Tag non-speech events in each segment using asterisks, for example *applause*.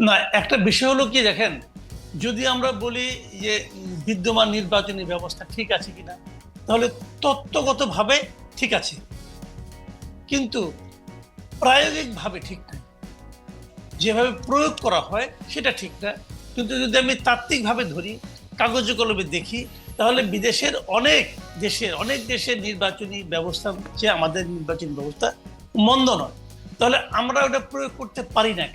না, একটা বিষয় হলো কি দেখেন, যদি আমরা বলি যে বিদ্যমান নির্বাচনী ব্যবস্থা ঠিক আছে কিনা, তাহলে তত্ত্বগতভাবে ঠিক আছে। কিন্তু প্রায়োগিকভাবে ঠিক নাই। যেভাবে প্রয়োগ করা হয় সেটা ঠিক না। কিন্তু যদি আমি তাত্ত্বিকভাবে ধরি, কাগজে কলমে দেখি, তাহলে বিদেশের অনেক দেশের অনেক দেশের নির্বাচনী ব্যবস্থা যে আমাদের নির্বাচনী ব্যবস্থা মন্দ নয়। তাহলে আমরা ওটা প্রয়োগ করতে পারি না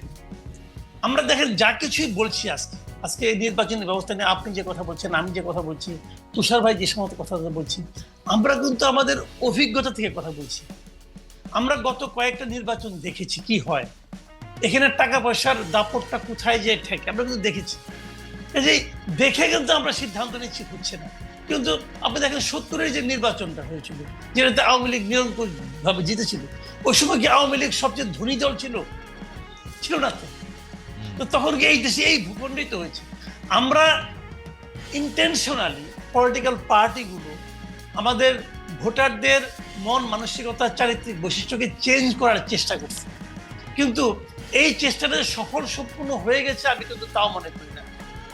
আমরা দেখেন যা কিছুই বলছি আজকে আজকে এই নির্বাচনী ব্যবস্থা নিয়ে আপনি যে কথা বলছেন, আমি যে কথা বলছি, তুষার ভাই যে সমস্ত কথা বলছি, আমরা কিন্তু আমাদের অভিজ্ঞতা থেকে কথা বলছি। আমরা গত কয়েকটা নির্বাচন দেখেছি কি হয়। এখানে টাকা পয়সার দাপটটা কোথায় যে ঠেকে, আমরা কিন্তু দেখেছি। এই দেখে কিন্তু আমরা সিদ্ধান্ত নিচ্ছি, হচ্ছে না। কিন্তু আপনি দেখেন সত্তরের যে নির্বাচনটা হয়েছিল, যেটাতে আওয়ামী লীগ নিরঙ্কুশ ভাবে জিতেছিল, ওই সময় কি আওয়ামী লীগ সবচেয়ে ধনী দল ছিল? ছিল না তো। তো তখন কি এই দেশে এই ভূখণ্ডিত হয়েছে। আমরা ইন্টেনশনালি পলিটিক্যাল পার্টিগুলো আমাদের ভোটারদের মন মানসিকতা, চারিত্রিক বৈশিষ্ট্যকে চেঞ্জ করার চেষ্টা করছে। কিন্তু এই চেষ্টাটা সফল সম্পূর্ণ হয়ে গেছে, আমি কিন্তু তাও মনে করি না।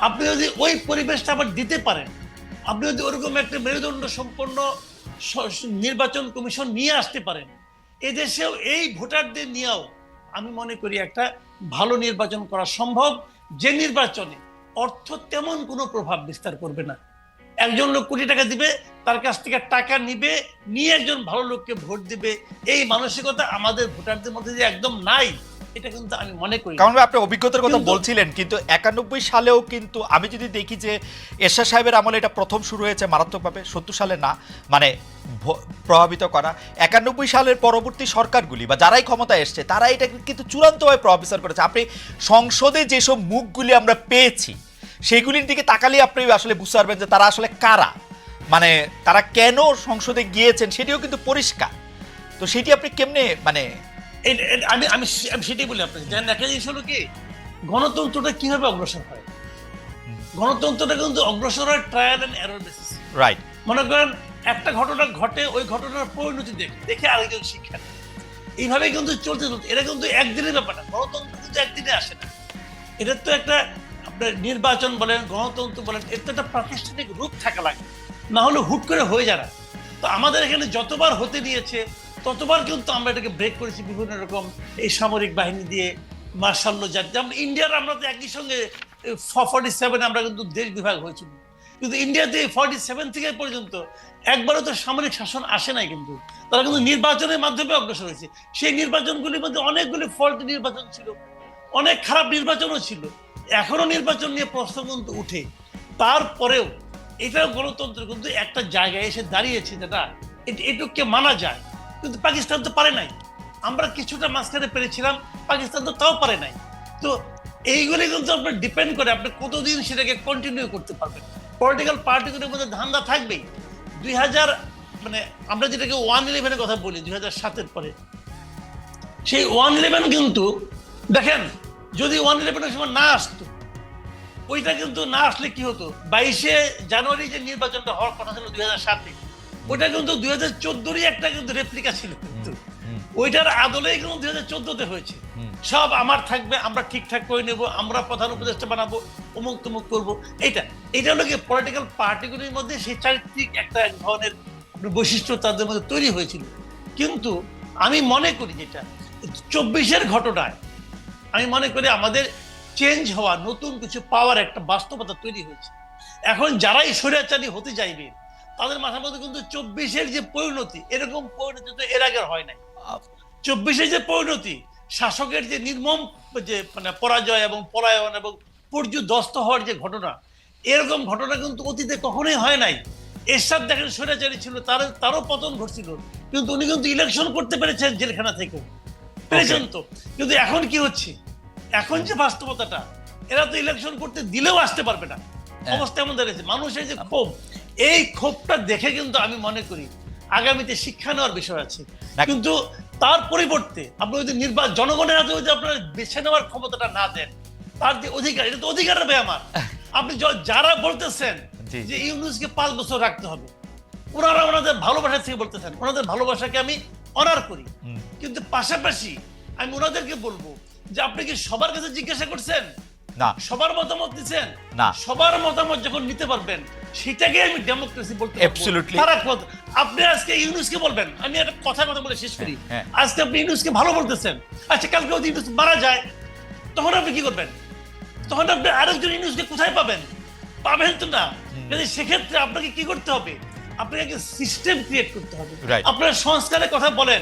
আপনি যদি ওই পরিবেশটা আবার দিতে পারেন, আপনি যদি ওরকম একটা মেরুদণ্ড সম্পন্ন নির্বাচন কমিশন নিয়ে আসতে পারেন, এদেশেও এই ভোটারদের নিয়েও আমি মনে করি একটা ভালো নির্বাচন করা সম্ভব। যে নির্বাচনে অর্থ তেমন কোনো প্রভাব বিস্তার করবে না। একজন লোক কোটি টাকা দিবে, তার কাছ থেকে টাকা নিবে, নিয়ে একজন ভালো লোককে ভোট দিবে। এই মানসিকতা আমাদের ভোটারদের মধ্যে যে একদম নাই। এটা কিন্তু আমি মনে করি কারণ আপনি অভিজ্ঞতার কথা বলছিলেন কিন্তু একানব্বই সালেও কিন্তু আমি যদি দেখি যে সাহেবের আমলে এটা প্রথম শুরু হয়েছে মারাত্মকভাবে সত্তর সালে না মানে প্রভাবিত করা একানব্বই সালের পরবর্তী সরকারগুলি বা যারাই ক্ষমতায় এসছে তারা এটা কিন্তু চূড়ান্তভাবে প্রভাবিত করেছে। আপনি সংসদে যেসব মুখগুলি আমরা পেয়েছি সেগুলির দিকে তাকালে আপনি আসলে বুঝতে পারবেন যে তারা আসলে কারা। মানে তারা কেন সংসদে গিয়েছেন সেটিও কিন্তু পরিষ্কার। তো সেটি আপনি কেমনে মানে আমি আমি আমি সেটাই বলি আপনাকে। জানেন একটা জিনিস হলো কি গণতন্ত্রটা কীভাবে অগ্রসর হয়? গণতন্ত্রটা কিন্তু অগ্রসর হয় trial and error basis right মনে করেন একটা ঘটনা ঘটে ওই ঘটনার পরিণতি দেখে দেখে আরেকজন শিক্ষা। এইভাবে কিন্তু চলতে চলতে এটা কিন্তু একদিনের ব্যাপার না। গণতন্ত্র কিন্তু একদিনে আসে না। এটা তো একটা আপনার নির্বাচন বলেন গণতন্ত্র বলেন এর তো একটা প্রাতিষ্ঠানিক রূপ থাকা লাগে। না হলে হুট করে হয়ে যায় না। তো আমাদের এখানে যতবার হতে নিয়েছে ততবার কিন্তু আমরা এটাকে ব্রেক করেছি বিভিন্ন রকম এই সামরিক বাহিনী দিয়ে মার্শাল্য জাতি যেমন ইন্ডিয়ার আমরা তো একই সঙ্গে ফর্টি সেভেন আমরা কিন্তু দেশ বিভাগ হয়েছিল। কিন্তু ইন্ডিয়াতে ফর্টি সেভেন থেকে পর্যন্ত একবারও তো সামরিক শাসন আসে নাই কিন্তু। তারা কিন্তু নির্বাচনের মাধ্যমে অগ্রসর হয়েছে। সেই নির্বাচনগুলির মধ্যে অনেকগুলি ফল্ট নির্বাচন ছিল। অনেক খারাপ নির্বাচনও ছিল। এখনও নির্বাচন নিয়ে প্রশ্ন কিন্তু উঠে। তারপরেও এটাও গণতন্ত্র কিন্তু একটা জায়গায় এসে দাঁড়িয়েছে যেটা এট- এটুকুকে মানা যায়। কিন্তু পাকিস্তান তো পারে নাই। আমরা কিছুটা মাঝখানে পেরেছিলাম, পাকিস্তান তো তাও পারে নাই। তো এইগুলি কিন্তু আপনার ডিপেন্ড করে আপনি কতদিন সেটাকে কন্টিনিউ করতে পারবেন। পলিটিক্যাল পার্টিগুলোর মধ্যে ধান্দা থাকবেই। দুই হাজার মানে আমরা যেটাকে ওয়ান ইলেভেনের কথা বলি, দুই হাজার সাতের পরে। সেই ওয়ান ইলেভেন কিন্তু, দেখেন, যদি ওয়ান ইলেভেনের সময় না আসতো, ওইটা কিন্তু না আসলে কি হতো? বাইশে জানুয়ারি যে নির্বাচনটা হওয়ার কথা ছিল দুই হাজার সাতে। ওইটা কিন্তু দুই হাজার চোদ্দোরই একটা কিন্তু রেপ্লিকা ছিল কিন্তু। ওইটার আদলেই কিন্তু দুই হাজার চোদ্দোতে হয়েছে। সব আমার থাকবে আমরা ঠিকঠাক করে নেব আমরা প্রধান উপদেষ্টা বানাবো অমুক তমুক করব। এইটা এটা হলো কি পলিটিক্যাল পার্টিগুলির মধ্যে সেই চারিত্রিক একটা এক ধরনের বৈশিষ্ট্য তাদের মধ্যে তৈরি হয়েছিল। কিন্তু আমি মনে করি যেটা চব্বিশের ঘটনায় আমি মনে করি আমাদের চেঞ্জ হওয়া নতুন কিছু পাওয়ার একটা বাস্তবতা তৈরি হয়েছে। এখন যারাই স্বৈরাচারী হতে চাইবে তাদের মাথার মধ্যে কিন্তু চব্বিশের যে পরিণতি এরকম পরিণতি তো এর আগের হয় নাই। চব্বিশের যে পরিণতি শাসকের যে নির্মম যে মানে পরাজয় এবং পলায়ন এবং পর্যুদস্ত হওয়ার যে ঘটনা এরকম ঘটনা কিন্তু অতীতে কখনোই হয় নাই। এরশাদ দেখেন স্বৈরাচারী ছিল তার তারও পতন ঘটছিল কিন্তু উনি কিন্তু ইলেকশন করতে পেরেছেন জেলখানা থেকে পেরেছেন তো। কিন্তু এখন কি হচ্ছে? এখন যে বাস্তবতাটা এরা তো ইলেকশন করতে দিলেও আসতে পারবে না। অবস্থা এমন দাঁড়িয়েছে। মানুষের যে ক্ষোভ এই ক্ষোভটা দেখে কিন্তু আমি মনে করি আগামীতে শিক্ষা নেওয়ার বিষয় আছে। কিন্তু তার পরিবর্তে আপনি যদি নির্বাচন জনগণের হাতে যদি আপনার বেছে নেওয়ার ক্ষমতাটা না দেন তার যে অধিকার এটা তো অধিকার হবে আমার। *laughs* আপনি যারা বলতেছেন। যে ইউনুসকে পাঁচ বছর রাখতে হবে ওনারা ওনাদের ভালোবাসা থেকে বলতেছেন ওনাদের ভালোবাসাকে আমি অনার করি। কিন্তু পাশাপাশি আমি ওনাদেরকে বলব যে আপনি কি সবার কাছে জিজ্ঞাসা করছেন? না। সবার মতামত নিছেন? না। সবার মতামত যখন নিতে পারবেন সেটাকে আমি ডেমোক্রেসি বলতে কথা, আপনি আজকে ইউনুসকে বলবেন আমি একটা কথা কথা বলে শেষ করি। হ্যাঁ। আজকে আপনি ইউনুসকে ভালো বলতেছেন। আচ্ছা কালকে যদি ইউনুস মারা যায় তখন আপনি কি করবেন? তখন আপনি আরেকজন ইউনুসকে কোথায় পাবেন? পাবেন তো না। যদি সেক্ষেত্রে আপনাকে কি করতে হবে? আপনাকে একটা সিস্টেম ক্রিয়েট করতে হবে. আপনার সংস্কারের কথা বলেন।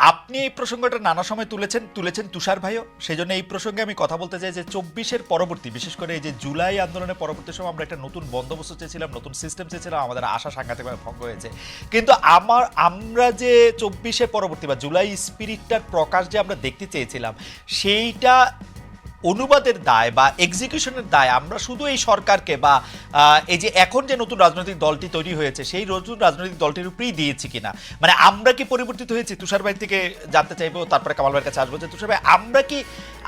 আপনি এই প্রসঙ্গটা নানা সময় তুলেছেন তুলেছেন তুষার ভাইও। সেই জন্য এই প্রসঙ্গে আমি কথা বলতে চাই যে চব্বিশের পরবর্তী, বিশেষ করে এই যে জুলাই আন্দোলনের পরবর্তী সময় আমরা একটা নতুন বন্দোবস্ত চেয়েছিলাম, নতুন সিস্টেম চেয়েছিলাম, আমাদের আশা সাংঘাতিকভাবে ভঙ্গ হয়েছে। কিন্তু আমার, আমরা যে চব্বিশের পরবর্তী বা জুলাই স্পিরিটটার প্রকাশ যে আমরা দেখতে চেয়েছিলাম, সেইটা অনুবাদের দায় বা এক্সিকিউশনের দায়, আমরা শুধু এই সরকারকে বা এই যে এখন যে নতুন রাজনৈতিক দলটি তৈরি হয়েছে, সেই নতুন রাজনৈতিক দলটির উপরেই দিয়েছি কিনা? মানে আমরা কি পরিবর্তিত হয়েছি? তুষার ভাই থেকে জানতে চাইব, তারপরে কামাল ভাইয়ের কাছে আসব যে, তুষার ভাই, আমরা কি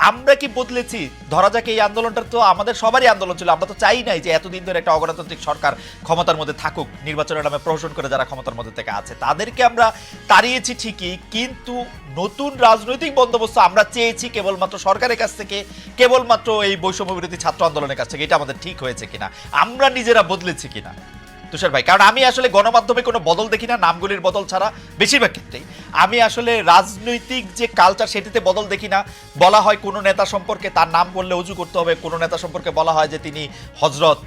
আমরা কি বদলেছি? ধরা যাক এই আন্দোলনটা তো আমাদের সবারই আন্দোলন ছিল, আমরা তো চাই নাই যে এতদিন ধরে একটা অগণতান্ত্রিক সরকার ক্ষমতার মধ্যে থাকুক, নির্বাচনের নামে প্রহসন করে যারা ক্ষমতার মধ্যে থেকে আছে, তাদেরকে আমরা তাড়িয়েছি ঠিকই, কিন্তু নতুন রাজনৈতিক বন্দোবস্ত আমরা চেয়েছি কেবলমাত্র সরকারের কাছ থেকে কেবলমাত্র এই বৈষম্য বিরোধী ছাত্র আন্দোলনের কাছ থেকে এটা আমাদের ঠিক হয়েছে কিনা? আমরা নিজেরা বদলেছি কিনা? তুষার ভাই, কারণ আমি আসলে গণমাধ্যমে কোনো বদল দেখি না, নামগুলির বদল ছাড়া বেশিরভাগ ক্ষেত্রেই। আমি আসলে রাজনৈতিক যে কালচার সেটিতে বদল দেখি না। বলা হয় কোনো নেতা সম্পর্কে তার নাম বললে উজু করতে হবে, কোনো নেতা সম্পর্কে বলা হয় যে তিনি হজরত।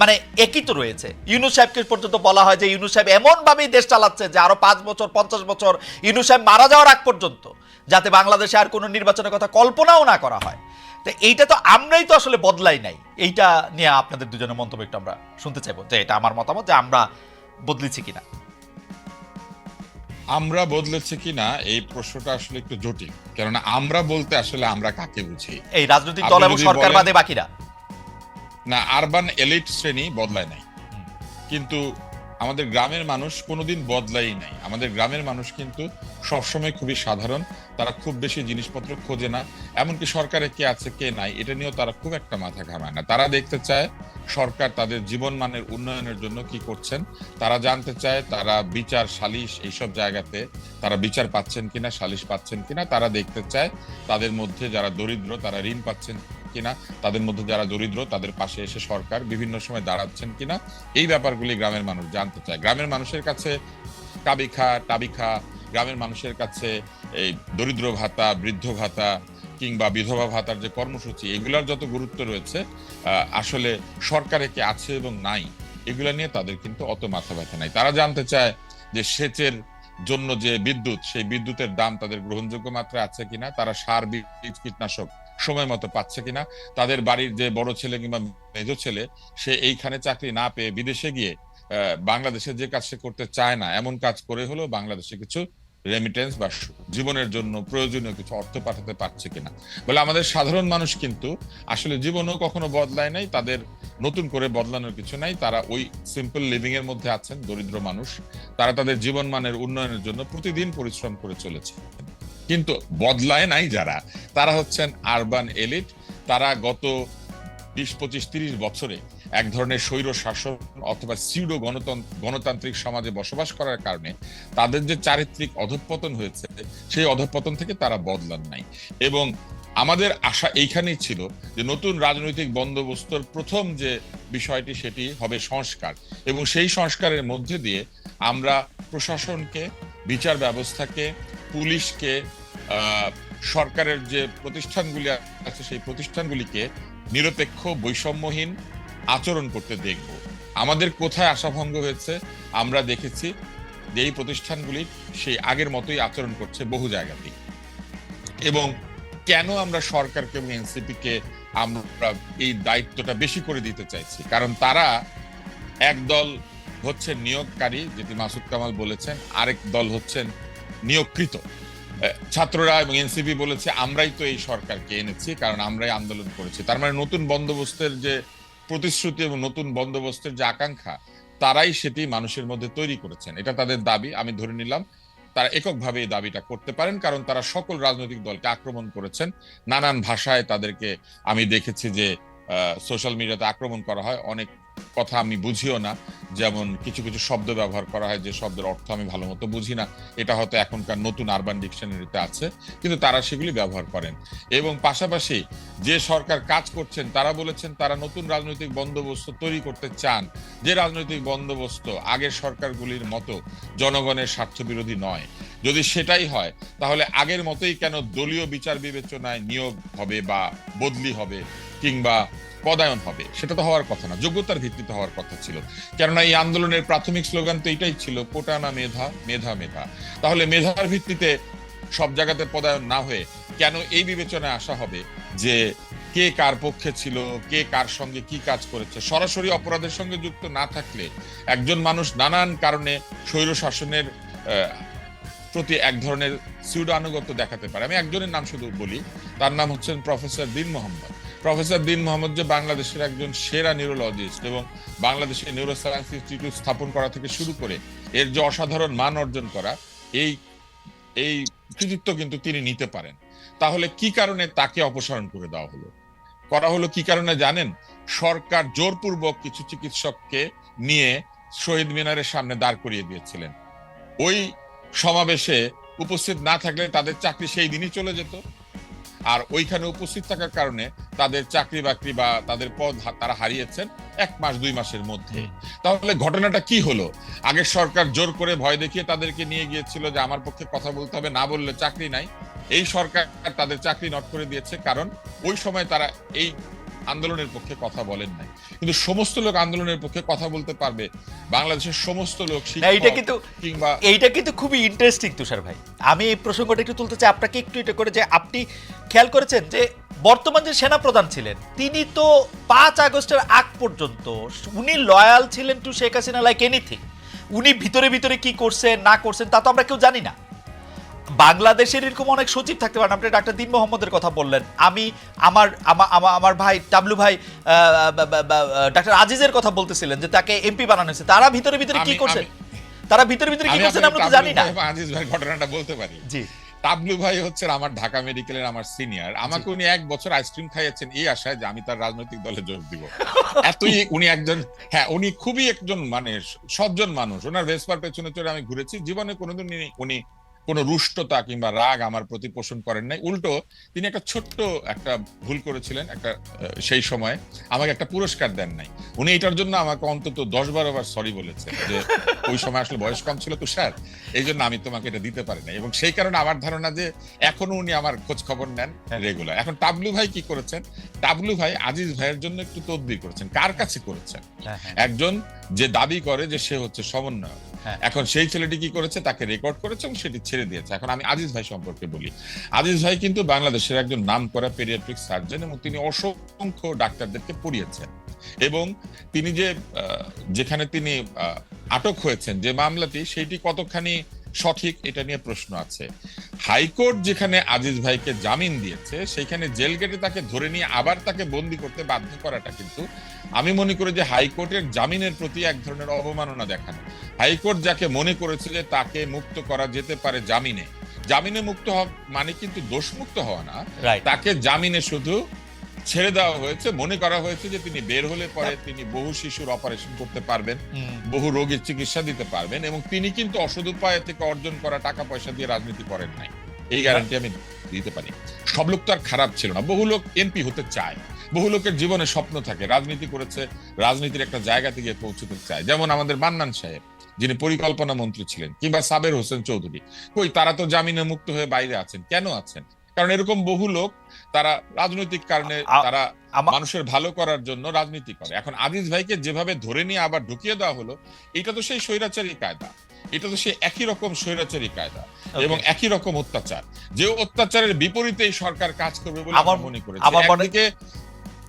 মানে একই তো রয়েছে। ইউনুস সাহেবকে পর্যন্ত বলা হয় যে ইউনুস সাহেব এমনভাবেই দেশ চালাচ্ছে যে আরও পাঁচ বছর, পঞ্চাশ বছর ইউনুস সাহেব মারা যাওয়ার আগ পর্যন্ত, যাতে বাংলাদেশে আর কোনো নির্বাচনের কথা কল্পনাও না করা হয়। তো এইটা তো আমরাই তো আসলে বদলাই নাই। এইটা নিয়ে আপনাদের দুজনের মন্তব্য একটু আমরা শুনতে চাইব যে এটা আমার মতামত যে আমরা বদলেছি কিনা। আমরা বদলেছে কিনা এই প্রশ্নটা আসলে একটু জটিল। কেননা আমরা বলতে আসলে আমরা কাকে বুঝি? এই রাজনৈতিক দল এবং সরকার বাদে বাকিরা? না আরবান এলিট শ্রেণি বদলায় নাই। কিন্তু আমাদের গ্রামের মানুষ কোনোদিন বদলাই নাই। আমাদের গ্রামের মানুষ কিন্তু সবসময় খুবই সাধারণ। তারা খুব বেশি জিনিসপত্র খোঁজে না, এমনকি সরকারে কে আছে, কে নাই, এটা নিয়েও তারা খুব একটা মাথা ঘামায় না। তারা দেখতে চায় সরকার তাদের জীবন মানের উন্নয়নের জন্য কি করছেন। তারা জানতে চায় তারা বিচার সালিশ এইসব জায়গাতে তারা বিচার পাচ্ছেন কিনা, সালিশ পাচ্ছেন কিনা। তারা দেখতে চায় তাদের মধ্যে যারা দরিদ্র, তারা ঋণ পাচ্ছেন কিনা। তাদের মধ্যে যারা দরিদ্র, তাদের পাশে এসে সরকার বিভিন্ন সময় দাঁড়াচ্ছেন কিনা। এই ব্যাপারগুলি গ্রামের মানুষ জানতে চায়। গ্রামের মানুষের কাছে কাবিখা, টাবিখা গ্রামের মানুষের কাছে এই দরিদ্র ভাতা, বৃদ্ধ ভাতা কিংবা বিধবা ভাতার যে কর্মসূচি, এগুলোর যত গুরুত্ব রয়েছে আসলে সরকারে কি আছে এবং নাই, এগুলো নিয়ে তাদের কিন্তু অত মাথা ব্যথা নাই। তারা জানতে চায় যে সেচের জন্য যে বিদ্যুৎ, সেই বিদ্যুতের দাম তাদের গ্রহণযোগ্য মাত্রায় আছে কিনা, তারা সার, বীজ, কীটনাশক সময় মতো পাচ্ছে কিনা, তাদের বাড়ির যে বড় ছেলে কিংবা মেজ ছেলে, সে এইখানে চাকরি না পেয়ে বিদেশে গিয়ে বাংলাদেশে যে কাজ সে করতে চায় না, এমন কাজ করে হলেও বাংলাদেশে কিছু রেমিটেন্স বা জীবনের জন্য প্রয়োজনীয় কিছু অর্থ পাঠাতে পারছে কিনা। বলে আমাদের সাধারণ মানুষ কিন্তু আসলে জীবনও কখনো বদলায় নাই, তাদের নতুন করে বদলানোর কিছু নাই। তারা ওই সিম্পল লিভিং এর মধ্যে আছেন, দরিদ্র মানুষ। তারা তাদের জীবন মানের উন্নয়নের জন্য প্রতিদিন পরিশ্রম করে চলেছে। কিন্তু বদলায় নাই যারা, তারা হচ্ছেন আরবান এলিট তারা গত বিশ, পঁচিশ, তিরিশ বছরে এক ধরনের স্বৈর শাসন অথবা সিউডো গণতন্ত্র গণতান্ত্রিক সমাজে বসবাস করার কারণে তাদের যে চারিত্রিক অধঃপতন হয়েছে, সেই অধঃপতন থেকে তারা বদলান নাই। এবং আমাদের আশা এইখানেই ছিল যে নতুন রাজনৈতিক বন্দোবস্তর প্রথম যে বিষয়টি সেটি হবে সংস্কার। এবং সেই সংস্কারের মধ্যে দিয়ে আমরা প্রশাসনকে, বিচার ব্যবস্থাকে, পুলিশকে সরকারের যে প্রতিষ্ঠানগুলি আছে, সেই প্রতিষ্ঠানগুলিকে নিরপেক্ষ, বৈষম্যহীন আচরণ করতে দেখব। আমাদের কোথায় আশাভঙ্গ হয়েছে, আমরা দেখেছি যে এই প্রতিষ্ঠানগুলি সেই আগের মতোই আচরণ করছে বহু জায়গাতেই। এবং কেন আমরা সরকারকে এবং এনসিপি কে আমরা এই দায়িত্বটা বেশি করে দিতে চাইছি? কারণ তারা একদল হচ্ছে নিয়োগকারী, যেটি মাসুদ কামাল বলেছেন, আরেক দল হচ্ছেন নিয়োগকৃত। ছাত্ররা এবং এনসিপি বলেছে, আমরাই তো এই সরকারকে এনেছি, কারণ আমরাই আন্দোলন করেছি। তার মানে নতুন বন্দোবস্তের যে প্রতিশ্রুতি এবং নতুন বন্দোবস্তের যে আকাঙ্ক্ষা, তারাই সেটি মানুষের মধ্যে তৈরি করেছেন। এটা তাদের দাবি, আমি ধরে নিলাম। তারা এককভাবে এই দাবিটা করতে পারেন, কারণ তারা সকল রাজনৈতিক দলকে আক্রমণ করেছেন। নানান ভাষায় তাদেরকে আমি দেখেছি যে সোশ্যাল মিডিয়াতে আক্রমণ করা হয়। অনেক কথা আমি বুঝিও না। যেমন কিছু কিছু শব্দ ব্যবহার করা হয় যে শব্দের অর্থ আমি ভালো মতো বুঝি না। এটা হয়তো এখনকার নতুন আরবান ডিকশনারিতে আছে, কিন্তু তারা সেগুলি ব্যবহার করেন। এবং পাশাপাশি যে সরকার কাজ করছেন, তারা বলেছেন তারা নতুন রাজনৈতিক বন্দোবস্ত তৈরি করতে চান। যে রাজনৈতিক বন্দোবস্ত আগের সরকারগুলির মতো জনগণের স্বার্থ বিরোধী নয়। যদি সেটাই হয়, তাহলে আগের মতোই কেন দলীয় বিচার বিবেচনায় নিয়োগ হবে বা বদলি হবে কিংবা পদায়ন হবে? সেটা তো হওয়ার কথা না, যোগ্যতার ভিত্তিতে হওয়ার কথা ছিল। কেননা এই আন্দোলনের প্রাথমিক স্লোগান তো এটাই ছিল কোটানা মেধা মেধা মেধা। তাহলে মেধার ভিত্তিতে সব জায়গাতে পদায়ন না হয়ে কেন এই বিবেচনায় আসা হবে যে কে কার পক্ষে ছিল, কে কার সঙ্গে কি কাজ করেছে? সরাসরি অপরাধের সঙ্গে যুক্ত না থাকলে একজন মানুষ নানান কারণে স্বৈর শাসনের প্রতি এক ধরনের সিউডো আনুগত্য দেখাতে পারে। আমি একজনের নাম শুধু বলি, তার নাম হচ্ছেন প্রফেসর দিন মোহাম্মদ। প্রফেসর দিন মোহাম্মদ যে বাংলাদেশের একজন সেরা নিউরোলজিস্ট এবং বাংলাদেশের নিউরো সায়েন্স ইনস্টিটিউট স্থাপন করা থেকে শুরু করে এর যে অসাধারণ মান অর্জন করা, এই এই কৃতিত্ব কিন্তু তিনি নিতে পারেন। তাহলে কি কারণে তাকে অপসারণ করে দেওয়া হলো? করা হলো কি কারণে জানেন? সরকার জোরপূর্বক কিছু চিকিৎসককে নিয়ে শহীদ মিনারের সামনে দাঁড় করিয়ে দিয়েছিলেন। ওই সমাবেশে উপস্থিত না থাকলে তাদের চাকরি সেই দিনই চলে যেত। আর ওইখানে উপস্থিত থাকার কারণে তাদের চাকরি বাকরি বা তাদের পদ তারা হারিয়েছেন এক মাস দুই মাসের মধ্যে। তাহলে ঘটনাটা কি হলো? আগের সরকার জোর করে ভয় দেখিয়ে তাদেরকে নিয়ে গিয়েছিল যে আমার পক্ষে কথা বলতে হবে না বললে চাকরি নাই। এই সরকার তাদের চাকরি নট করে দিয়েছে কারণ ওই সময় তারা এই আন্দোলনের পক্ষে কথা বলেন নাই। কিন্তু সমস্ত লোক আন্দোলনের পক্ষে কথা বলতে পারবে। বাংলাদেশের সমস্ত লোক এইটা কিন্তু কিংবা এইটা কিন্তু খুবই ইন্টারেস্টিং তুষার ভাই। আমি এই প্রসঙ্গটা একটু তুলতে চাই আপনাকে একটু এটা করে যে আপনি খেয়াল করেছেন যে বর্তমান যে সেনাপ্রধান ছিলেন তিনি তো পাঁচ আগস্টের আগ পর্যন্ত উনি লয়াল ছিলেন to Sheikh Hasina like anything উনি ভিতরে ভিতরে কি করছেন না করছেন তা তো আমরা কেউ জানি না। বাংলাদেশের এরকম অনেক সচিব থাকতে পারেন। আপনি ডাক্তার দিন মোহাম্মদের কথা বললেন। আমি আমার আমা- আমা- আমার ভাই টাবলু ভাই ডাক্তার আজিজের কথা বলতেছিলেন যে তাকে এমপি বানানো হয়েছে। তারা ভিতরে ভিতরে কি করছেন তারা ভিতরে ভিতরে কি করছেন আমরা তো জানি না। আজিজ ভাই ঘটনাটা বলতে পারি। জি। তাবলু ভাই হচ্ছে আমার ঢাকা মেডিকেলের আমার সিনিয়র। আমাকে উনি এক বছর আইসক্রিম খাইয়েছেন এই আশায় যে আমি তার রাজনৈতিক দলে যোগ দিব। *laughs* এতই উনি একজন হ্যাঁ উনি খুবই একজন মানে সজ্জন মানুষ। ওনার ভেসপার পেছনে চড়ে আমি ঘুরেছি। জীবনে কোনোদিন উনি কোনো রুষ্টতা কিংবা রাগ আমার প্রতি পোষণ করেন নাই। উল্টো তিনি একটা ছোট্ট একটা ভুল করেছিলেন একটা সেই সময়। আমাকে একটা পুরস্কার দেন নাই। উনি এটার জন্য আমাকে অন্তত দশ বারো বার সরি বলেছেন যে ওই সময় আসলে বয়স কম ছিল তো স্যার এই জন্য আমি তোমাকে এটা দিতে পারি না এবং সেই কারণে আমার ধারণা যে এখনও উনি আমার খোঁজ খবর নেন। রেগুলার এখন টাবলু ভাই কি করেছেন? টাবলু ভাই আজিজ ভাইয়ের জন্য একটু তদবির করেছেন। কার কাছে করেছেন? হ্যাঁ, হ্যাঁ। একজন যে দাবি করে যে সে হচ্ছে সমন্বয়ক। এখন সেই ছেলেটি কি করেছে, তাকে রেকর্ড করেছে এবং সেটি ছেড়ে দিয়েছে। এখন আমি আজিজ ভাই সম্পর্কে বলি। আজিজ ভাই কিন্তু বাংলাদেশের একজন নাম করা পেরিয়াট্রিক সার্জন এবং তিনি অসংখ্য ডাক্তারদেরকে পড়িয়েছেন। এবং তিনি যে যেখানে তিনি আটক হয়েছেন, যে মামলাটি, সেইটি কতখানি সঠিক এটা নিয়ে প্রশ্ন আছে। হাইকোর্ট যেখানে আজিজ ভাইকে জামিন দিয়েছে সেখানে জেল গেটে তাকে ধরে নিয়ে আবার তাকে বন্দি করতে বাধ্য করাটা কিন্তু আমি মনে করি যে হাইকোর্টের জামিনের প্রতি এক ধরনের অবমাননা দেখানো। হাইকোর্ট যাকে মনে করেছে যে তাকে মুক্ত করা যেতে পারে জামিনে জামিনে মুক্ত হওয়া মানে কিন্তু দোষমুক্ত হওয়া না। তাকে জামিনে শুধু ছেড়ে দেওয়া হয়েছে মনে করা হয়েছে যে তিনি বের হলে পরে তিনি বহু শিশুর অপারেশন করতে পারবেন বহু রোগীর চিকিৎসা দিতে পারবেন এবং তিনি কিন্তু অসদ উপায় থেকে অর্জন করা টাকা পয়সা দিয়ে রাজনীতি করেন নাই। এই গ্যারান্টি আমি দিতে পারি। সব লোক তো আর খারাপ ছিল না। বহু লোক এমপি হতে চায়। বহু লোকের জীবনে স্বপ্ন থাকে রাজনীতি করেছে রাজনীতির একটা জায়গা থেকে পৌঁছতে চায়। যেমন আমাদের মান্নান সাহেব যিনি পরিকল্পনা মন্ত্রী ছিলেন কিংবা সাবের হোসেন চৌধুরী। কই তারা তো জামিনে মুক্ত হয়ে বাইরে আছেন। কেন আছেন? কারণ এরকম বহু লোক তারা রাজনৈতিক কারণে তারা মানুষের ভালো করার জন্য রাজনীতি করে। এখন আজিজ ভাইকে যেভাবে ধরে নিয়ে আবার ঢুকিয়ে দেওয়া হলো এটা তো সেই স্বৈরাচারী কায়দা। এটা তো সেই একই রকম স্বৈরাচারী কায়দা এবং একই রকম অত্যাচার। যে অত্যাচারের বিপরীতে এই সরকার কাজ করবে বলে আমার- মনে করেছি। আমার মনে- একদিকে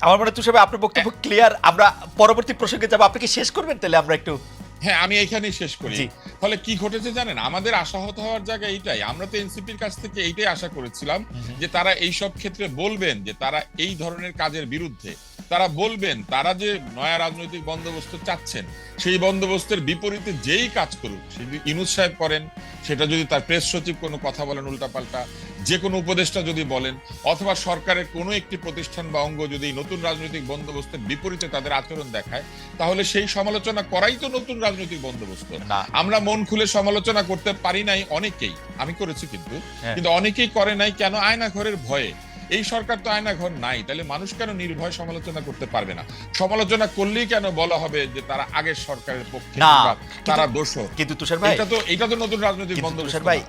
আমার মনে তুষার আপনার বক্তব্য ক্লিয়ার আমরা পরবর্তী প্রসঙ্গে যাব। আপনি কি শেষ করবেন তাহলে আমরা একটু হ্যাঁ আমি এখানেই শেষ করি। ফলে কি ঘটেছে জানেন? আমাদের আশাহত হওয়ার জায়গা এইটাই। আমরা তো এনসিপির কাছ থেকে এইটাই আশা করেছিলাম যে তারা এই সব ক্ষেত্রে বলবেন যে তারা এই ধরনের কাজের বিরুদ্ধে। তারা বলবেন তারা যে নয়া রাজনৈতিক বন্দোবস্ত চাচ্ছেন সেই বন্দোবস্তের বিপরীতে যেই কাজ করুক যদি ইনুস সাহেব করেন সেটা যদি তার প্রেস সচিব কোনো কথা বলেন উল্টাপাল্টা যে কোনো উপদেষ্টা যদি বলেন অথবা সরকারের কোনো একটি প্রতিষ্ঠান বা অঙ্গ যদি নতুন রাজনৈতিক বন্দোবস্তের বিপরীতে তাদের আচরণ দেখায় তাহলে সেই সমালোচনা করাই তো নতুন রাজনৈতিক বন্দোবস্ত। না। আমরা মন খুলে সমালোচনা করতে পারি নাই অনেকেই আমি করেছি কিন্তু হ্যাঁ। কিন্তু অনেকেই করে নাই কেন আয়না ঘরের ভয়ে? এই সরকার তো আয়না ঘর নাই তাহলে মানুষ কেন নির্ভয় সমালোচনা করতে পারবে না সমালোচনা করলেই কেন বলা হবে যে তারা আগের সরকারের পক্ষে তারা দোষ কিন্তু তুষার ভাই এটা তো এটা তো নতুন রাজনৈতিক বন্ধ ভাই।